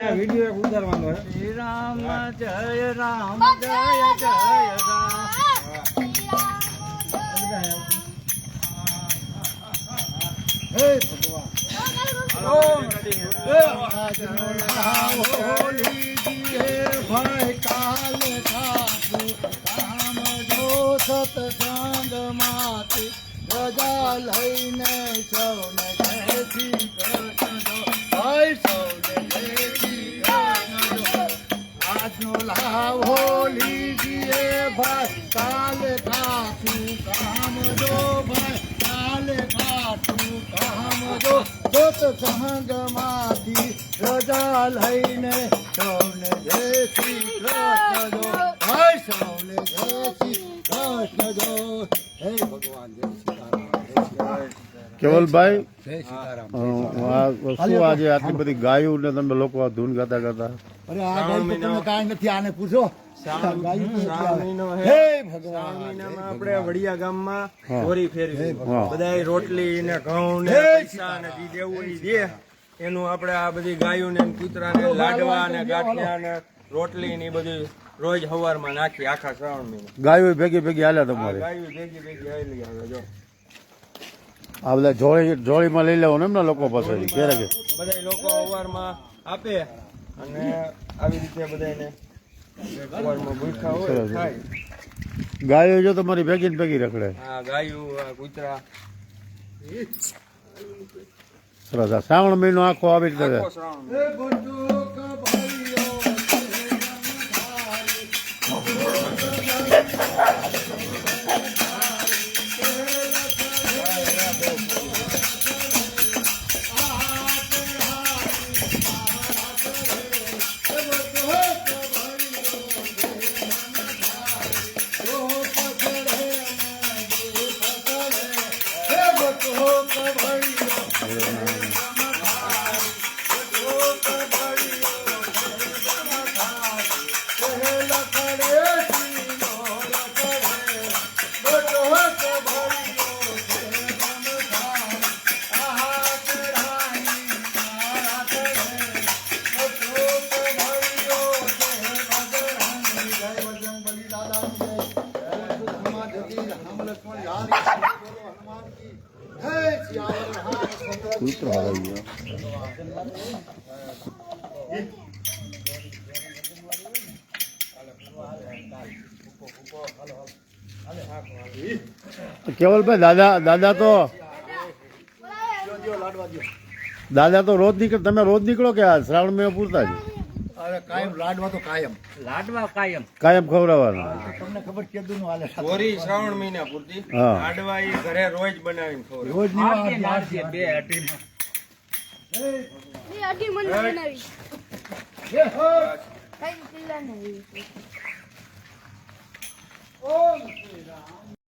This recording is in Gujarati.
વીડિયો એક ઉતારવાનો શ્રી રામ જય રામ જય જય રામ. હે ભગવાન ભાઈ કાલ ખાતું જો સતસંગ માથી રજા લઈને સૌને આજનો લાભો લીજીએ ભાઈ, કાલ ખાતું કામ જો ભાઈ, કાલ ખાતું કામ જો. સત્સંગમાંથી રજા લઈને સૌને જય શ્રી કૃષ્ણ જો. શ્રી હે ભગવાન જય સીતારામ કેવલભાઈ શું આજે આટલી બધી ગાયું ને તમે લોકો આ ધૂન ગાતા ગાતા? અરે આ ગાયું તો તમે કાંઈ નથી આને પૂછો. આપણે વડિયા ગામમાં ચોરી ફેરવી. હા. રોટલી ને ઘઉં ને પૈસા ને દેવું દે. એનું આપણે આ બધી ગાયું ને કૂતરા ને લાડવા ને ગાંઠિયા ને રોટલી ને બધું રોજ હવારમાં નાખી આખા શ્રાવણ મહિના. ગાયો ભેગી ભેગી હાલ્યા તમારે? ગાયું ભેગી ભેગી આવેલી આવે જો. આ બધા જોડી જોડીમાં લઈ લેવાનું એમ ને લોકો પાસેથી ક્યારે કે બધા લોકો હવારમાં આપે અને આવી રીતે બધાને ગાયો જો તમારી ભેગી ને ભેગી રખડે. ગાયું કૂતરા. સરસ. શ્રાવણ મહિનો આખો આવી રીતે આખો શ્રાવણ કૂતરો હરાઈ ગયો કેવલભાઈ, દાદા દાદા તો દાદા તો રોજ નીકળ તમે રોજ નીકળો કે શ્રાવણ મહિનો પૂરતા જ અરે કાયમ લાડવા તો કાયમ. લાડવા કાયમ. કાયમ ખવડાવવાના. તમને ખબર કેદું નું હાલે ચોરી શ્રાવણ મહિના પૂરતી. લાડવા એ ઘરે રોજ બનાવીને ખવડાવે. રોજ મારશે, મારશે, બે અઢીમાં. એ અઢી મણ બનાવી. કઈ પિલ્લા નહીં. ઓમ શ્રી રામ.